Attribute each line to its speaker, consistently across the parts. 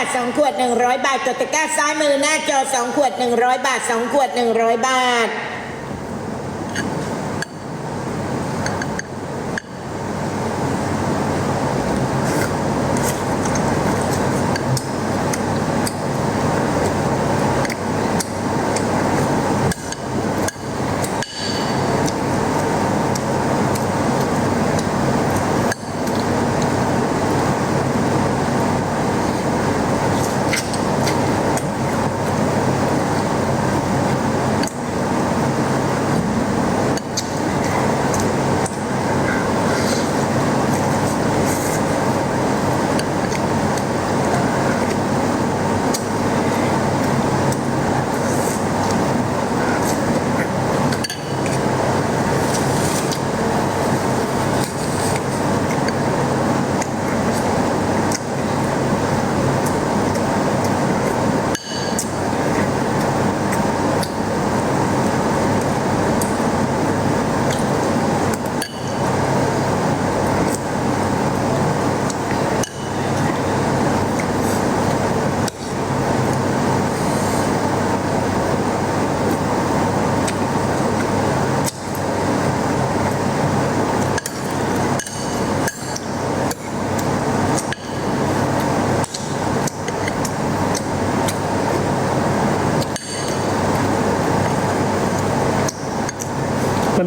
Speaker 1: วด100บาท2ขวด100บาทกดตะกร้าซ้ายมือหน้าจอ2ขวด100บาท2ขวด100บาท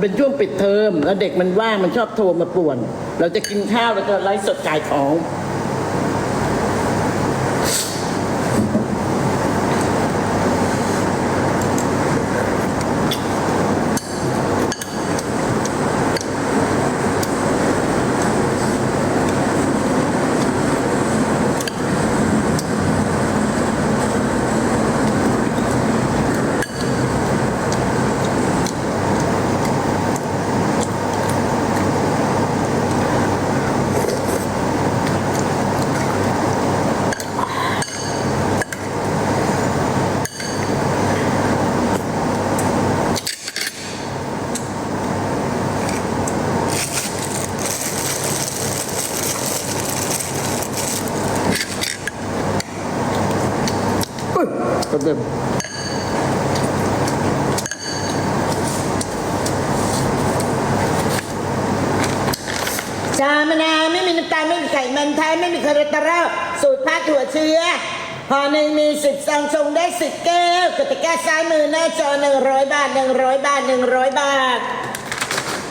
Speaker 2: เป็นช่วงปิดเทอมแล้วเด็กมันว่างมันชอบโทรมาป่วน เราจะกินข้าวเราจะไลฟ์สดขายของ อุ๊ยกระเด็น
Speaker 1: ชามะนาวไม่มีน้ำตาลไม่มีไขมันแท้ไม่มีคอเลสเตอรอลสูตรผ้าถั่ว เชื้อห่อหนึ่งมีสิบซองชงได้สิบแก้วกติกาซ้ายมือหน้าจอหนึ่งร้อยบาทหนึ่งร้อยบาทหนึ่งร้อยบาท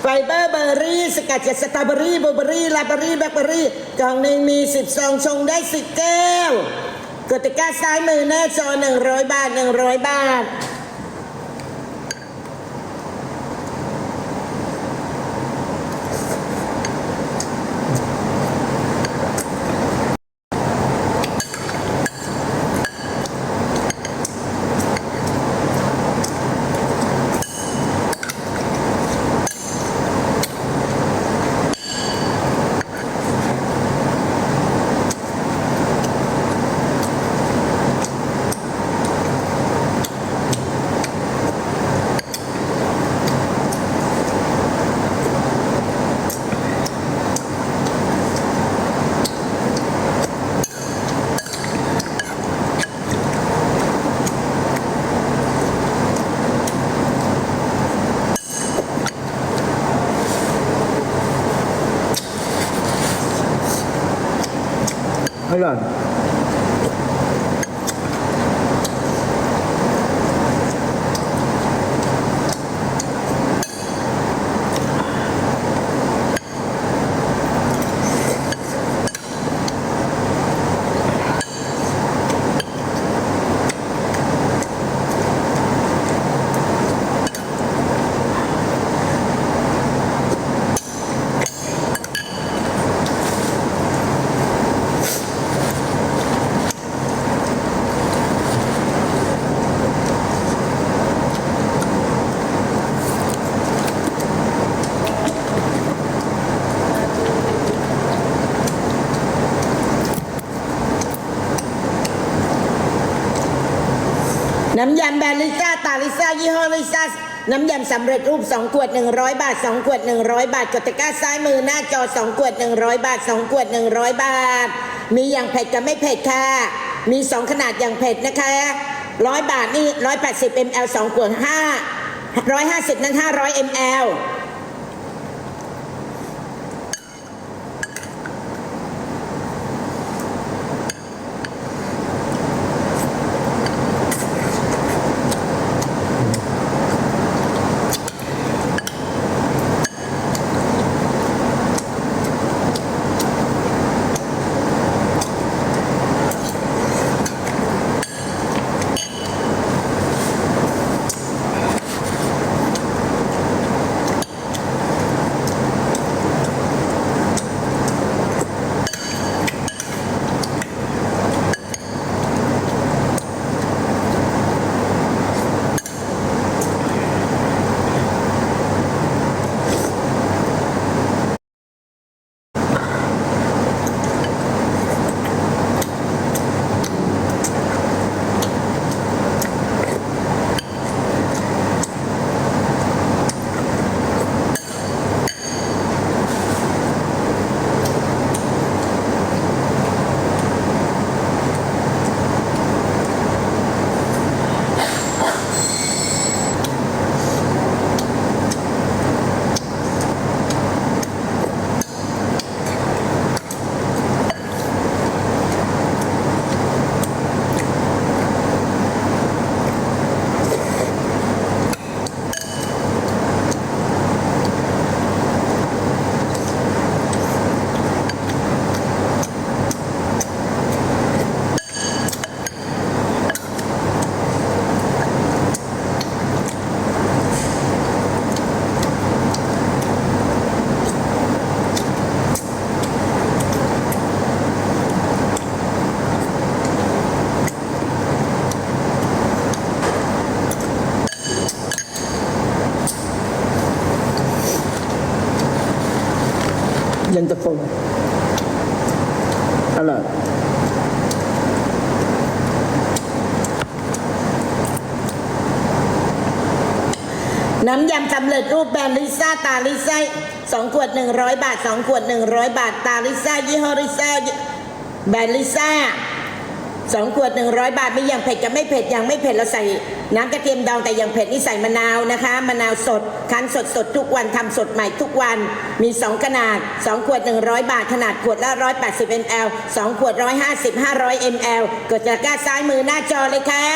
Speaker 1: ไฟเบอร์เบอร์รี่ สกัดจากสตรอเบอรี่บลูเบอรี่ลาเบอรี่แบล็คเบอรี่กล่องหนึ่งมีสิบซองชงได้สิบแก้วกดติก้าซ้ายมือหน้าจอหนึ่งร้อยบาทหนึ่งร้อยบาท น้ำยำสำเร็จรูป 2 ขวด 100 บาท 2 ขวด 100 บาทกดตะกร้าซ้ายมือหน้าจอ 2 ขวด 100 บาท 2 ขวด 100 บาท มีอย่างเผ็ดกับไม่เผ็ดค่ะ มี 2 ขนาดอย่างเผ็ดนะคะ100 บาทนี่180 ml 2 ขวด5 150 นั้น 500 ml
Speaker 2: น้ำ
Speaker 1: ยำสำเร็จรูปแบรนด์ลิซ่าตาลิซ่าสองขวด100บาท2ขวด100บาท ตาลิซ่ายี่ห้อลิซ่าแบรนด์ลิซ่าสองขวด100บาทไมีอย่างเผ็ดกับไม่เผ็ดย่างไม่เผ็ดเราใส่น้ำกระเทียมดองแต่ย่างเผ็ดนี่ใส่มะนาวนะคะมะนาวสดคั้นสดสดทุกวันทำสดใหม่ทุกวันมี 2 ขนาด 2 ขวด 100 บาท ขนาดขวดละ 180 ml 2 ขวด 150 500 ml กดตะกร้าซ้ายมือหน้าจอเลยค่ะ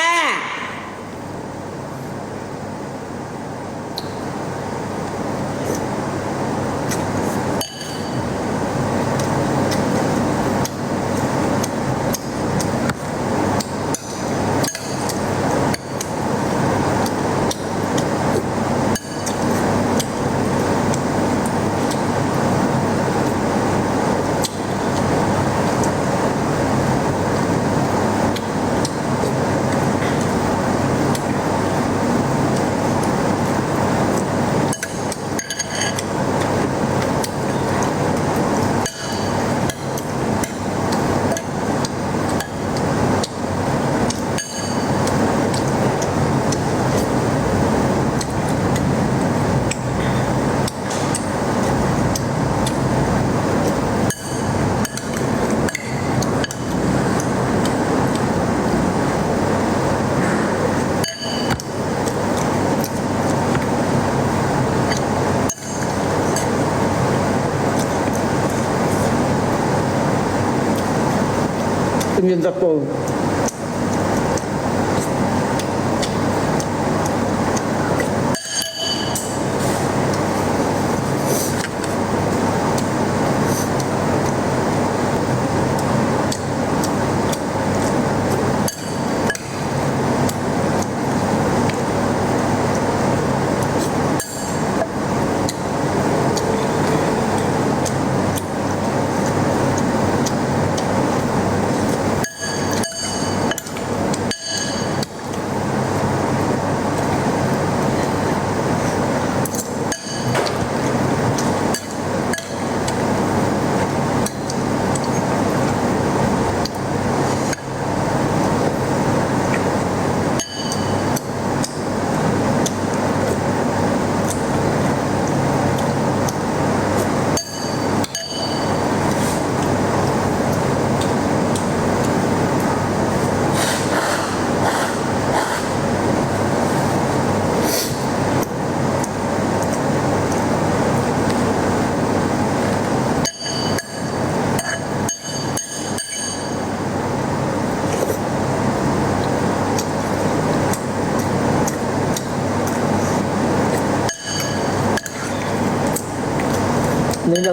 Speaker 2: เป็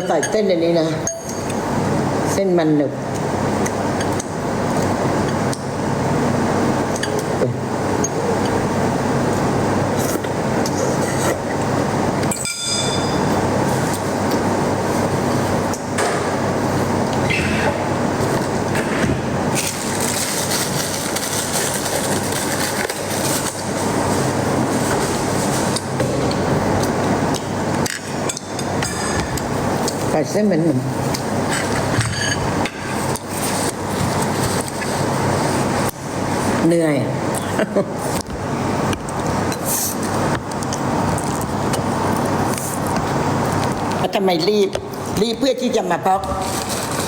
Speaker 2: ใส่เส้นอันนี้นะ เส้นมันหนึบ เส้นเหมันหนึบเหนื่อย ทำไมรีบ รีบเพื่อที่จะมาบล็อก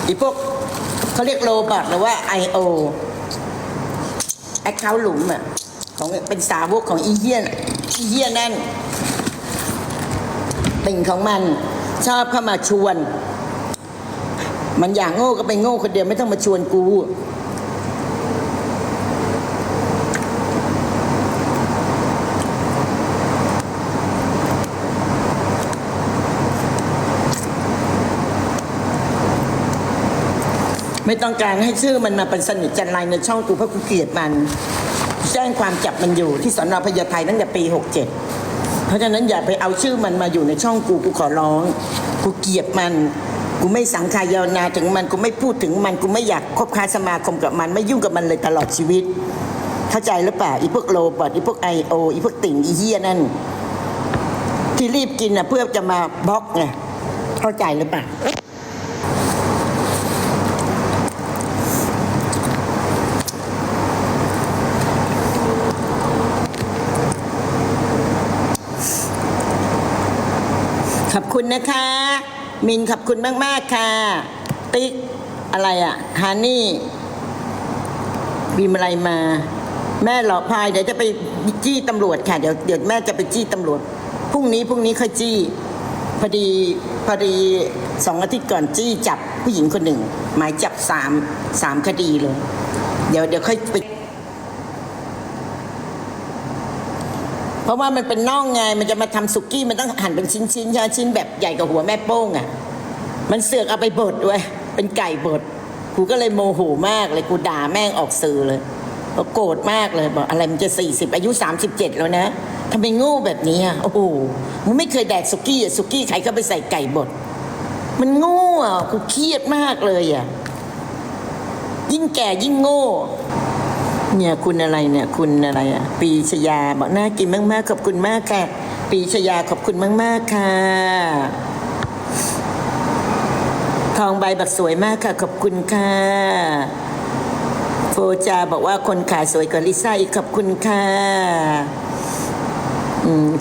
Speaker 2: อีพวกเขาเรียกโรบอทหรือว่า I.O. แอคเคาท์หลุมอะของเป็นสาวกของอีเยียนอีเยียนนั่นติ่งของมัน ชอบเข้ามาชวน มันอยากโง่ก็ไปโง่คนเดียวไม่ต้องมาชวนกูไม่ต้องการให้ชื่อมันมาเป็นสนิทจันไรในช่องกูเพราะกูเกลียดมัน แจ้งความจับมันอยู่ที่สอนอพญาไทตั้งแต่ปี 67เพ ราะฉะนั้นอย่าไปเอาชื่อมันมาอยู่ในช่องกูกูขอร้อง กูเกลียดมัน กูไม่สังขายาวนาถึงมันกูไม่พูดถึงมันกูไม่อยากคบค้าสมาคมกับมัน ไม่ยุ่งกับมันเลยตลอดชีวิต เข้าใจหรือเปล่าอีพวกโลบอทอีพวกไอโออีพวกติ่งอีเฮียนั่น ที่รีบกินน่ะเพื่อจะมาบล็อกไงเข้าใจหรือเปล่า คุณนะคะ มินขอบคุณมาก ๆ ค่ะ ติ๊ก อะไรอะฮานี่บีมอะไรมา แม่หลอกพายเดี๋ยวจะไปจี้ตำรวจค่ะ เดี๋ยวเดี๋ยวแม่จะไปจี้ตำรวจพรุ่งนี้พรุ่งนี้ค่อยจี้พอดีพอดีสองอาทิตย์ก่อนจี้จับผู้หญิงคนหนึ่ง หมายจับสามสามคดีเลย เดี๋ยวเดี๋ยวค่อยไป เพราะว่ามันเป็นน่องไงมันจะมาทำสุกี้มันต้องหั่นเป็นชิ้นๆชิ้นชิ้นแบบใหญ่กว่าหัวแม่โป้งอะมันเสือกเอาไปบดด้วย เป็นไก่บดกูก็เลยโมโหมากเลยกูด่าแม่งออกสื่อเลยก็โกรธมากเลยบอกอะไรมันจะสี่สิบอายุสามสิบเจ็ดแล้วนะทำไมโง่แบบนี้อะโอ้โหมึงไม่เคยแดกสุกี้อะสุกี้ใครก็ไปใส่ไก่บดมันโง่อะกูเครียดมากเลยอะยิ่งแก่ยิ่งโง่ เนี่ยคุณอะไรเนี่ยคุณอะไรอะปีชยาบอกน่ากินมากๆขอบคุณมากค่ะ ปีชยาขอบคุณมาก ๆ ค่ะ ทองใบบักสวยมากค่ะ ขอบคุณค่ะโฟจาบอกว่าคนขายสวยกว่าลิซ่าอีกขอบคุณค่ะ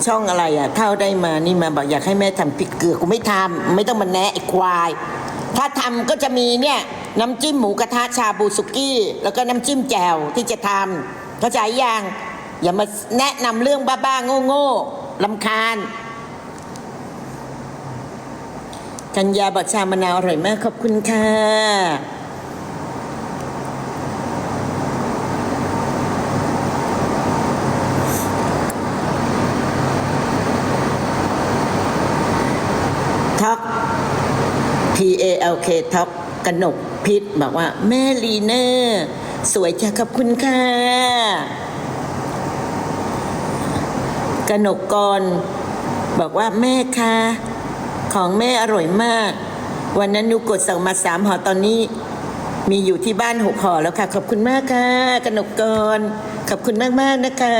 Speaker 2: ช่องอะไรอะ เท่าได้มานี่มาบอกอยากให้แม่ทำพริกเกลือกูไม่ทำไม่ต้องมาแนะไอ้ควาย ถ้าทำก็จะมีเนี่ยน้ำจิ้มหมูกระทะชาบูสุกี้ แล้วก็น้ำจิ้มแจ่วที่จะทำเข้าใจยังอย่ามาแนะนำเรื่องบ้าๆโง่ๆลำคาญกัญญาบัชามะนาวอร่อยมากขอบคุณค่ะ ท็อก T A L K ท็อกกนกพิษบอกว่า แม่ลีเนอร์ สวยจ้ะขอบคุณค่ะกนกกร บอกว่าแม่คะของแม่อร่อยมาก วันนั้นหนูกดสั่งมาสามห่อตอนนี้ มีอยู่ที่บ้านหกห่อแล้วค่ะ ขอบคุณมากค่ะกนกกร ขอบคุณมากๆนะคะ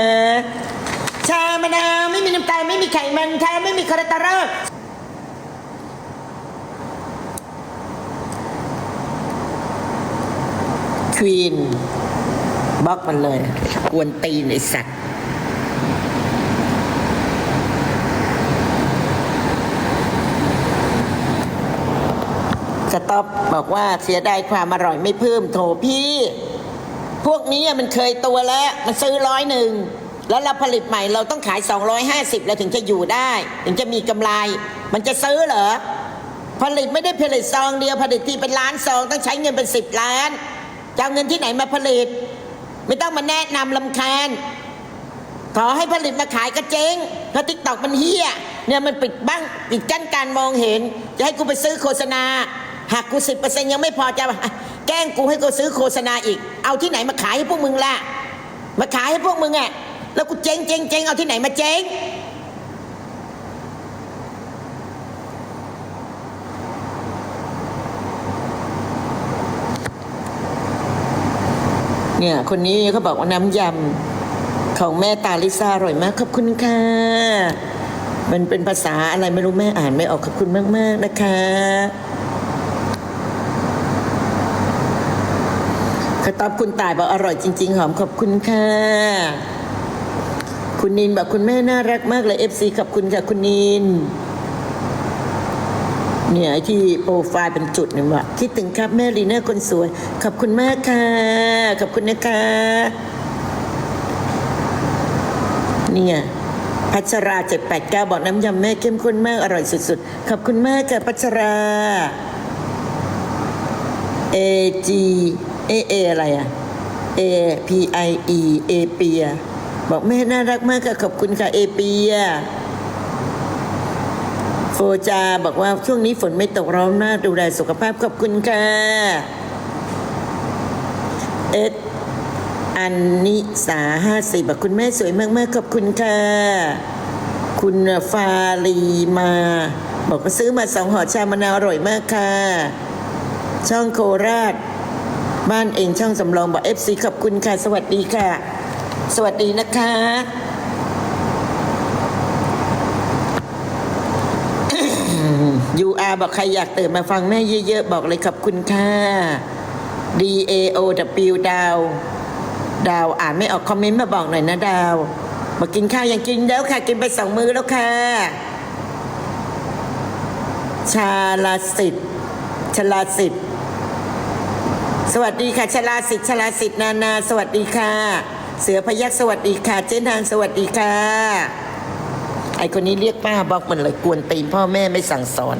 Speaker 2: ชามะนาวไม่มีน้ำตาลไม่มีไขมันแท้ไม่มีคอเลสเตอรอล วีนบล็อกมันเลย กวนตีนไอสัตว์สต็อปบอกว่าเสียดายความอร่อยไม่เพิ่มโถพี่ พวกนี้มันเคยตัวแล้ว มันซื้อร้อยหนึ่ง แล้วเราผลิตใหม่เราต้องขาย 250 แล้วถึงจะอยู่ได้ ถึงจะมีกำไร มันจะซื้อเหรอ ผลิตไม่ได้ผลิตซองเดียวผลิตทีเป็นล้านซอง ต้องใช้เงินเป็นสิบล้าน จะเอาเงินที่ไหนมาผลิต ไม่ต้องมาแนะนำลำคาญ ขอให้ผลิตมาขายกระเจ๊งเพราะทิกตอกมันเฮี้ย เนี่ยมันปิดบ้างปิดกั้นการมองเห็น จะให้กูไปซื้อโฆษณาหักกูสิบเปอร์เซ็นยังไม่พอจะอะแกล้งกูให้กูซื้อโฆษณาอีก เอาที่ไหนมาขายให้พวกมึงล่ะ มาขายให้พวกมึงอะแล้วกูเจ๊งเจ๊งเจ๊งเอาที่ไหนมาเจ๊ง เนี่ยคนนี้เขาบอกว่าน้ำยำของแม่ตาลิซ่าอร่อยมากขอบคุณค่ะ มันเป็นภาษาอะไรไม่รู้แม่อ่านไม่ออกขอบคุณมาก ๆ นะคะขตอบคุณตายบอกอร่อยจริง ๆ หอมขอบคุณค่ะ คุณนินบอกคุณแม่น่ารักมากเลยเอฟซีขอบคุณค่ะคุณนิน เนี่ยที่โปรไฟล์เป็นจุดหนึ่งว่าคิดถึงครับแม่ลีน่าคนสวย ขอบคุณมากค่ะ ขอบคุณนะคะ เนี่ยพัชราเจ็ดแปดเก้าบอกน้ำยำแม่เข้มข้นมากอร่อยสุดๆ ขอบคุณมากค่ะพัชรา A G A A ออะไรอะ A P I E A เปียบอกแม่น่ารักมากค่ะ ขอบคุณค่ะ เอเปีย โฟจาบอกว่าช่วงนี้ฝนไม่ตกร้อนมากดูแลสุขภาพขอบคุณค่ะ เอสอันนิสาห้าสิบอกคุณแม่สวยมาก ๆ ขอบคุณค่ะ คุณฟาลีมา บอกว่าซื้อมาสองห่อชามะนาวอร่อยมากค่ะ ช่องโคราช บ้านเองช่องสำรองบอกเอฟซีขอบคุณค่ะ สวัสดีค่ะ สวัสดีนะคะ ยูอาบอกใครอยากตื่นมาฟังแม่เยอะๆ บอกเลยขอบคุณค่ะ D A O W ดาว ดาวอ่านไม่ออกคอมเมนต์มาบอกหน่อยนะดาวมากินข้าวยังกินแล้วค่ะ กินไปสองมื้อแล้วค่ะ ชาลาสิทธิ์ชลาสิทธิ์สวัสดีค่ะชลาสิทธิ์ชลาสิทธิ์นานา สวัสดีค่ะ เสือพยักสวัสดีค่ะ เจ๊นางสวัสดีค่ะ ไอคนนี้เรียกป้าบล็อกมันเลยกวนตีนพ่อแม่ไม่สั่งสอน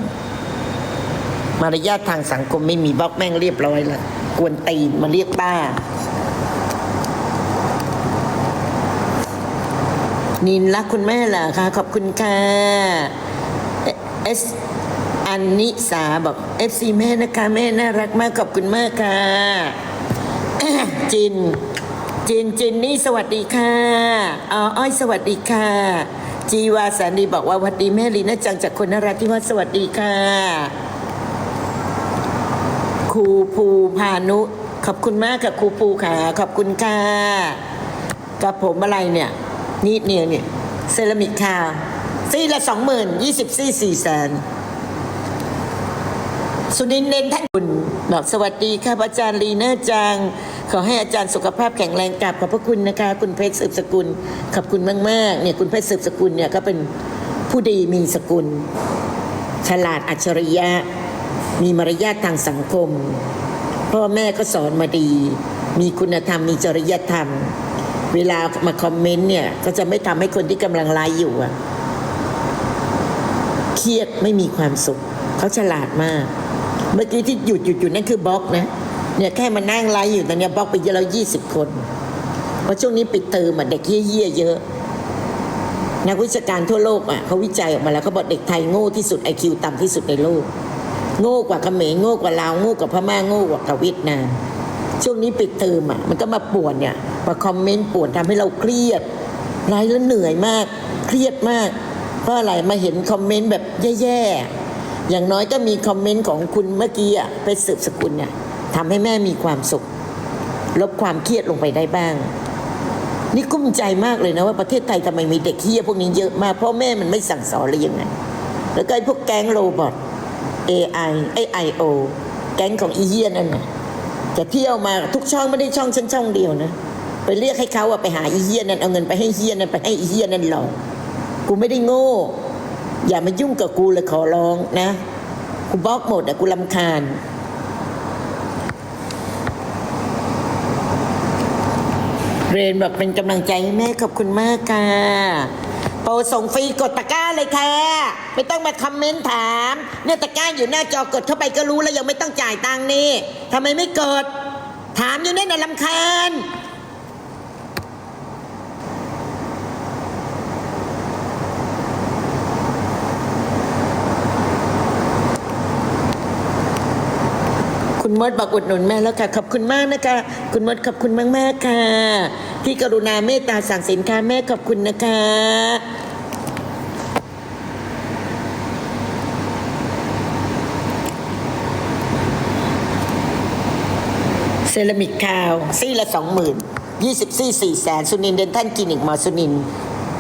Speaker 2: มารยาททางสังคมไม่มีบล็อกแม่งเรียบร้อยล้วกวนตีนมาเรียกป้า นินรักคุณแม่เหรอคะขอบคุณค่ะเอสอันนิสาบอกเอฟซีแม่นะคะแม่น่ารักมากขอบคุณมากค่ะจินจินจินนี่สวัสดีค่ะอ๋ออ้อยสวัสดีค่ะ จีวาสันดีบอกว่าวัดดีแม่ลีน่าจังจากคนนราธิวาสสวัสดีค่ะ ครูภูพานุ ขอบคุณมากค่ะครูภูค่ะ ขอบคุณค่ะกับผมอะไรเนี่ยนิดเนียวเนี่ยเซรามิกค่ะซี่ละสองหมื่นยี่สิบซี่สี่แสนสุนินเน้นท่านบุญบอกสวัสดีค่ะพระอาจารย์ลีน่าจัง ขอให้อาจารย์สุขภาพแข็งแรงกลับขอบพระคุณนะคะ คุณเพชรสืบสกุล ขอบคุณมากๆเนี่ยคุณเพชรสืบสกุลเนี่ยก็เป็นผู้ดีมีสกุล ฉลาดอัจฉริยะ มีมารยาททางสังคม พ่อแม่ก็สอนมาดี มีคุณธรรมมีจริยธรรม เวลามาคอมเมนต์เนี่ยก็จะไม่ทำให้คนที่กำลังไลฟ์อยู่อะเครียดไม่มีความสุข เขาฉลาดมาก เมื่อกี้ที่หยุดหยุดอยู่นั่นคือบล็อกนะ เนี่ยแค่มานั่งไลฟ์อยู่ตอนเนี้ยบล็อกไปเยอะแล้วยี่สิบคน เพราะช่วงนี้ปิดเทอมอะเด็กเยี่ยเยอะนักวิชาการทั่วโลกอะเขาวิจัยออกมาแล้วเขาบอกเด็กไทยโง่ที่สุดไอคิวต่ำที่สุดในโลก โง่กว่าเขมรโง่กว่าลาวโง่กว่าพม่าโง่กว่ากับเวียดนามช่วงนี้ปิดเทอมอะมันก็มาป่วนเนี่ยมาคอมเมนต์ป่วนทำให้เราเครียดไลฟ์แล้วเหนื่อยมาก เครียดมาก เพราะอะไรมาเห็นคอมเมนต์แบบแย่ๆอย่างน้อยก็มีคอมเมนต์ของคุณเมื่อกี้อะไปสืบสกุลเนี่ย ทำให้แม่มีความสุข ลบความเครียดลงไปได้บ้าง นี่กุ้มใจมากเลยนะว่าประเทศไทยทำไมมีเด็กเฮี้ยพวกนี้เยอะมากเพราะแม่มันไม่สั่งสอนเลยยังไง แล้วก็ไอ้พวกแก๊งโรบอท AI ไอ้ IO แก๊งของอีเฮี้ยนั่นน่ะจะเที่ยวมาทุกช่องไม่ได้ช่องฉันช่องเดียวนะไปเรียกให้เขาอะไปหาอีเฮี้ยนั่นเอาเงินไปให้เฮี้ยนั่นไปให้อีเฮี้ยนั่นหลอกกูไม่ได้โง่ อย่ามายุ่งกับกูเลยขอร้องนะกูบล็อกหมดอะกูลำคาญ เรนแบบเป็นกำลังใจให้แม่ขอบคุณมากค่ะโปรส่งฟรีกดตะกร้าเลยค่ะ ไม่ต้องมาคอมเมนต์ถามเนี่ยตะกร้าอยู่หน้าจอกดเข้าไปก็รู้แล้วยังไม่ต้องจ่ายตังค์นี่ทำไมไม่กด ถามอยู่นั่นน่ะลำคาญ มดบอกอุดหนุนแม่แล้วค่ะ ขอบคุณมากนะคะ คุณมดขอบคุณมากๆค่ะ ที่กรุณาเมตตาสั่งสินค้าแม่ขอบคุณนะคะเซรามิกคาว ซี่ละสองหมื่นยี่สิบซี่สี่แสนสุนินเดนท่านคลินิกมอสุนิน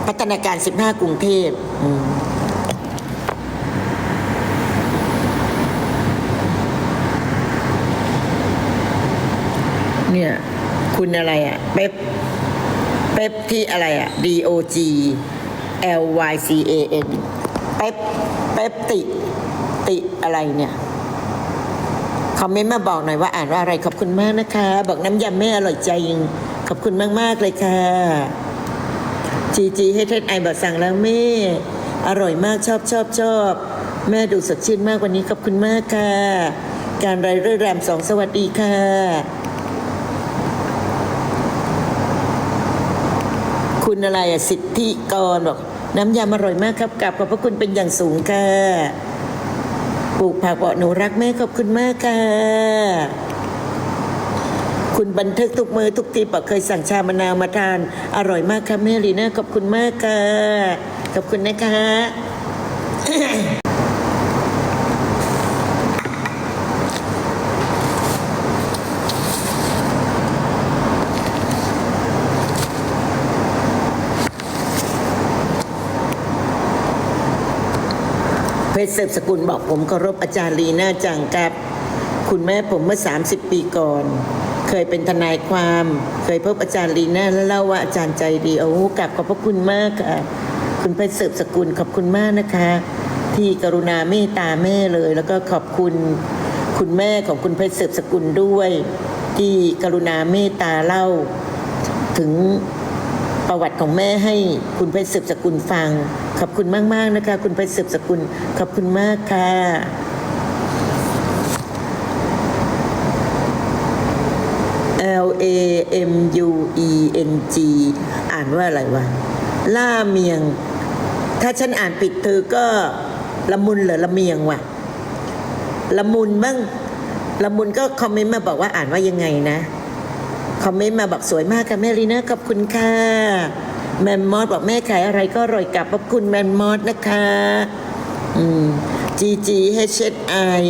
Speaker 2: พัฒนาการสิบห้ากรุงเทพอืมเนี่ย คุณ อะไรอะเป๊ปเป๊ปที่อะไรอะ D O G L Y C A N เป๊ปเป๊ปติ ติอะไรเนี่ยคอมเมนต์มาบอกหน่อยว่าอ่านว่าอะไรขอบคุณมากนะคะ บอกน้ำยำแม่อร่อยใจยิงขอบคุณมาก ๆ เลยค่ะ จีจีให้เทสไอบอกสั่งแล้วแม่ อร่อยมากชอบชอบชอบ แม่ดูสดชื่นมากวันนี้ขอบคุณมากค่ะ การไรเรื่อแรมสองสวัสดีค่ะ คุณอะไรอะสิทธิกรบอกน้ำยำอร่อยมากครับกลับขอบพระคุณเป็นอย่างสูงค่ะปลูกผักบอกหนูรักแม่ขอบคุณมากค่ะคุณบันทึกทุกมือทุกทีปอกเคยสั่งชามะนาวมาทาน อร่อยมากค่ะแม่ลีน่าขอบคุณมากค่ะขอบคุณนะคะ เพชรเสพสกุลบอกผมเคารพอาจารย์ลีน่าจังครับ คุณแม่ผมเมื่อ 30 ปีก่อน เคยเป็นทนายความ เคยพบอาจารย์ลีน่าแล้วเล่าว่าอาจารย์ใจดีโอ้กลับขอบพระคุณมากค่ะ คุณเพชรเสพสกุลขอบคุณมากนะคะ ที่กรุณาเมตตาแม่เลย แล้วก็ขอบคุณคุณแม่ของคุณเพชรเสพสกุลด้วย ที่กรุณาเมตตาเล่า ถึงประวัติของแม่ให้คุณเพชรสืบสกุลฟัง อบคุณมาก ๆ นะคะ คุณเพสืบสกุล ขอบคุณมากค่ะ L A M U E N G อ่านว่าอะไรวะ ล่าเมียง ถ้าฉันอ่านผิดเธอก็ละมุนเหรือละเมียงวะละมุนบ้างละมุนก็คอมเมนต์มาบอกว่าอ่านว่ายังไงนะ คอมเมนต์มาบอกสวยมากค่ะแม่ลีน่าขอบคุณค่ะ แมมมอสบอกแม่ขายอะไรก็อร่อยกับขอบคุณแมมมอสนะคะ อืม G G H H I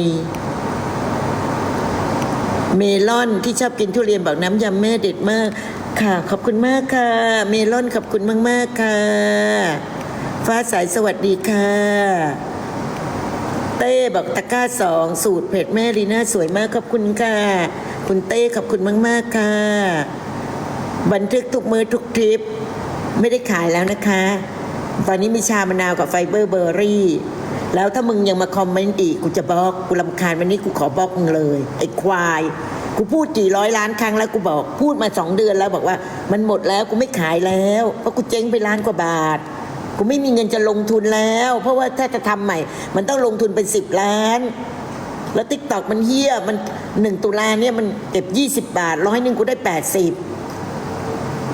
Speaker 2: เมลอนที่ชอบกินทุเรียนบอกน้ำยำแม่เด็ดมาก ค่ะ ขอบคุณมากค่ะ เมลอนขอบคุณมาก ๆ ค่ะ ฟ้าใสสวัสดีค่ะ เต้บอกตะก้าสองสูตรเผ็ดแม่ลีน่าสวยมากขอบคุณค่ะ คุณเต้ขอบคุณมาก ๆ ค่ะ บันทึกทุกมือทุกทริป ไม่ได้ขายแล้วนะคะ ตอนนี้มีชามะนาวกับไฟเบอร์เบอร์รี่ แล้วถ้ามึงยังมาคอมเมนต์อีก กูจะบล็อกกูลำคาญวันนี้กูขอบล็อกมึงเลย ไอ้ควาย กูพูดกี่ร้อยล้านครั้งแล้วกูบอกพูดมาสองเดือนแล้วบอกว่า มันหมดแล้วกูไม่ขายแล้วเพราะกูเจ๊งไปล้านกว่าบาทกูไม่มีเงินจะลงทุนแล้ว เพราะว่าถ้าจะทำใหม่ มันต้องลงทุนเป็นสิบล้าน แล้วติ๊กตอกมันเฮี้ยมันหนึ่งตุลาเนี่ยมันเก็บยี่สิบบาทร้อยหนึ่งกูได้แปดสิบ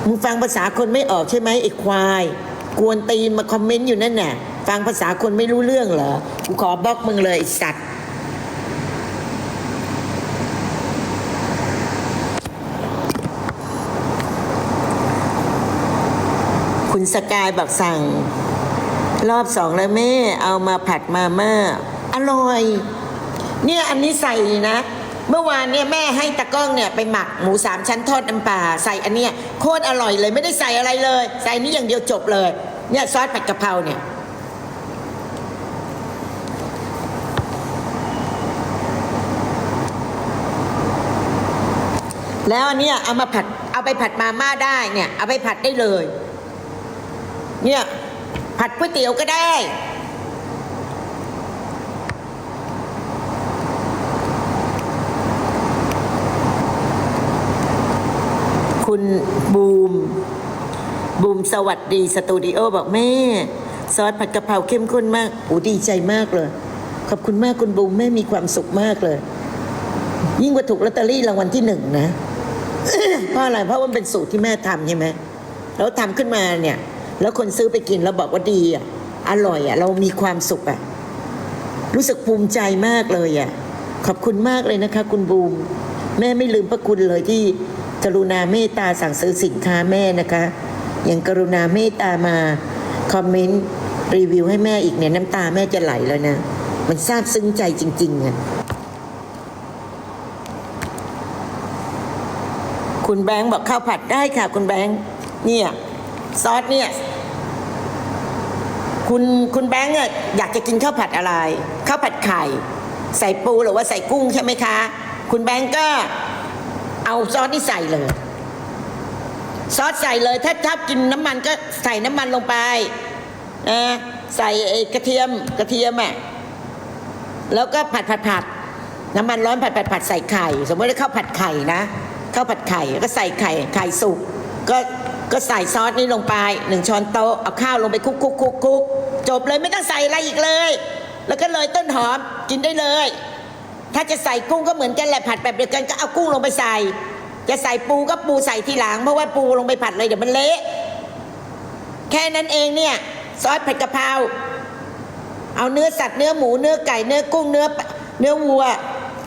Speaker 2: มึงฟังภาษาคนไม่ออกใช่ไหมไอ้ควาย กวนตีนมาคอมเมนต์อยู่นั่นน่ะ ฟังภาษาคนไม่รู้เรื่องเหรอ กูขอบล็อกมึงเลยไอ้สัตว์คุณสกายบอกสั่ง รอบสองแล้วแม่เอามาผัดมาม่าอร่อย เนี่ยอันนี้ใส่นะ เมื่อวานเนี่ยแม่ให้ตะก้องเนี่ยไปหมักหมูสามชั้นทอดน้ำปลาใส่อันเนี้ยโคตรอร่อยเลยไม่ได้ใส่อะไรเลย ใส่นี่อย่างเดียวจบเลยเนี่ยซอสผัดกะเพราเนี่ยแล้วอันเนี่ยเอามาผัดเอาไปผัดมาม่าได้เนี่ย เอาไปผัดได้เลย เนี่ย ผัดก๋วยเตี๋ยวก็ได้ คุณบูม บูมสวัสดีสตูดิโอบอกแม่ ซอสผัดกะเพราเข้มข้นมากโอ้ดีใจมากเลย ขอบคุณมากคุณบูมแม่มีความสุขมากเลย ยิ่งกว่าถูกลอตเตอรี่รางวัลที่หนึ่งนะเพราะอะไรเพราะว่ามันเป็นสูตรที่แม่ทำใช่ไหมแล้วทำขึ้นมาเนี่ย แล้วคนซื้อไปกินแล้วบอกว่าดีอะอร่อยอะเรามีความสุขอะรู้สึกภูมิใจมากเลยอะขอบคุณมากเลยนะคะ คุณบูม แม่ไม่ลืมพระคุณเลยที่ กรุณาเมตตาสั่งซื้อสินค้าแม่นะคะ ยังกรุณาเมตตามาคอมเมนต์รีวิวให้แม่อีกเนี่ยน้ำตาแม่จะไหลแล้วนะ มันซาบซึ้งใจจริงๆอะคุณแบงค์บอกข้าวผัดได้ค่ะ คุณแบงค์เนี่ยซอสเนี่ยคุณคุณแบงค์อะอยากจะกินข้าวผัดอะไรข้าวผัดไข่ ใส่ปูหรือว่าใส่กุ้งใช่ไหมคะ คุณแบงค์ก็ เอาซอสนี่ใส่เลย ซอสใส่เลย ถ้าชอบกินน้ำมันก็ใส่น้ำมันลงไปนะใส่กระเทียมกระเทียมอะแล้วก็ผัดผัดผัดน้ำมันร้อนผัดผัดผัดใส่ไข่ สมมติว่าข้าวผัดไข่นะข้าวผัดไข่ก็ใส่ไข่ไข่สุกก็ก็ใส่ซอสนี้ลงไปหนึ่งช้อนโต๊ะเอาข้าวลงไปคุกคุกคุกคุกจบเลยไม่ต้องใส่อะไรอีกเลย แล้วก็เลยต้นหอมกินได้เลย ถ้าจะใส่กุ้งก็เหมือนกันแหละผัดแบบเดียวกันก็เอากุ้งลงไปใส่ จะใส่ปูก็ปูใส่ทีหลังเพราะว่าปูลงไปผัดเลยเดี๋ยวมันเละแค่นั้นเองเนี่ยซอสผัดกะเพราเอาเนื้อสัตว์เนื้อหมูเนื้อไก่เนื้อกุ้งเนื้อเนื้อวัว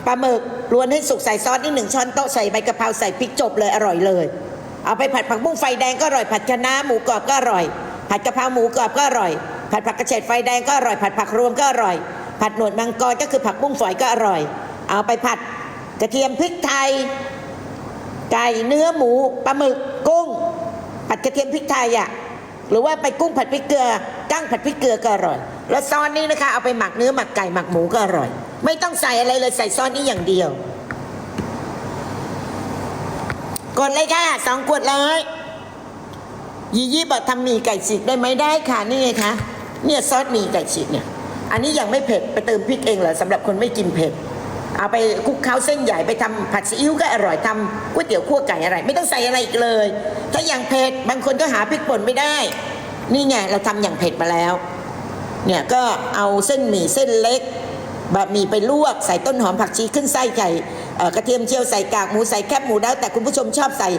Speaker 2: ปลาหมึกรวนให้สุกใส่ซอสนี่หนึ่งช้อนโต๊ะใส่ใบกะเพราใส่พริกจบเลยอร่อยเลย เอาไปผัดผักบุ้งไฟแดงก็อร่อยผัดคะน้าหมูกรอบก็อร่อย ผัดกะเพราหมูกรอบก็อร่อย ผัดผักกระเฉดไฟแดงก็อร่อยผัดผักรวมก็อร่อย ผัดหนวดมังกรก็คือผักบุ้งฝอยก็อร่อย เอาไปผัดกระเทียมพริกไทย ไก่เนื้อหมูปลาหมึกกุ้ง ผัดกระเทียมพริกไทยอะหรือว่าไปกุ้งผัดพริกเกลือกั้งผัดพริกเกลือก็อร่อย แล้วซอสนี้นะคะ เอาไปหมักเนื้อหมักไก่หมักหมูก็อร่อย ไม่ต้องใส่อะไรเลยใส่ซอสนี้อย่างเดียว กดเลยค่ะสองขวดเลยยี่ยี่บอกทำหมี่ไก่ฉีกได้ไหมได้ค่ะนี่ไงคะเนี่ยซอสหมี่ไก่ฉีกเนี่ย อันนี้ยังไม่เผ็ดไปเติมพริกเองเหรอสำหรับคนไม่กินเผ็ด เอาไปคลุกเคล้าเส้นใหญ่ไปทำผัดซีอิ๊วก็อร่อยทำก๋วยเตี๋ยวคั่วไก่อะไร ไม่ต้องใส่อะไรอีกเลย ถ้าอย่างเผ็ดบางคนก็หาพริกป่นไม่ได้ นี่ไงเราทำอย่างเผ็ดมาแล้ว เนี่ยก็เอาเส้นหมี่เส้นเล็กบะหมี่ไปลวกใส่ต้นหอมผักชีขึ้นไส้ไก่กระเทียมเจียวใส่กากหมูใส่แคบหมูแล้วแต่คุณผู้ชมชอบใส่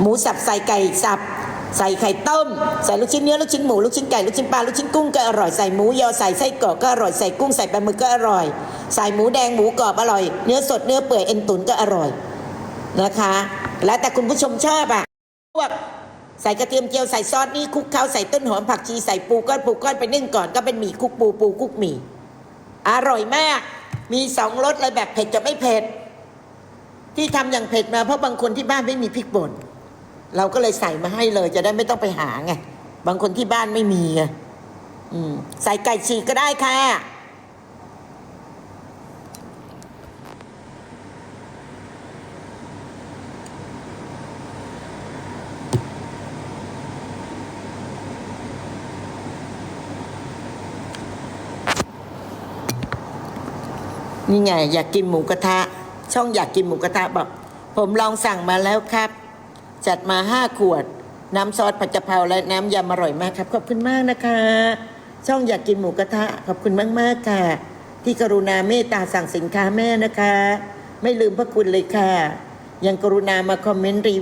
Speaker 2: หมูสับใส่ไก่สับ ใส่ไข่ต้ม ใส่ลูกชิ้นเนื้อลูกชิ้นหมูลูกชิ้นไก่ลูกชิ้นปลาลูกชิ้นกุ้งก็อร่อยใส่หมูยอใส่ไส้กรอกก็อร่อยใส่กุ้งใส่ปลาหมึกก็อร่อย ใส่หมูแดงหมูกรอบอร่อย เนื้อสดเนื้อเปื่อยเอ็นตุ๋นก็อร่อยนะคะ แล้วแต่คุณผู้ชมชอบอะพวกใส่กระเทียมเจียวใส่ซอสนี่คลุกเคล้าใส่ต้นหอมผักชีใส่ปูก้อนปูก้อนไปนึ่งก่อนก็เป็นหมี่คุกปูปูคุกหมี่อร่อยมาก มีสองรสเลยแบบเผ็ดกับไม่เผ็ดที่ทำอย่างเผ็ดมาเพราะบางคนที่บ้านไม่มีพริกป่น เราก็เลยใส่มาให้เลย จะได้ไม่ต้องไปหาไง บางคนที่บ้านไม่มีไงอืมใส่ไก่ฉีกก็ได้ค่ะ นี่ไง อยากกินหมูกระทะ ช่องอยากกินหมูกระทะบอก ผมลองสั่งมาแล้วครับ จัดมาห้าขวด น้ำซอสผัดกะเพราและน้ำยำอร่อยมากครับ ขอบคุณมากนะคะ ช่องอยากกินหมูกระทะขอบคุณมากมากค่ะ ที่กรุณาเมตตาสั่งสินค้าแม่นะคะ ไม่ลืมพระคุณเลยค่ะ ยังกรุณามาคอมเมนต์รี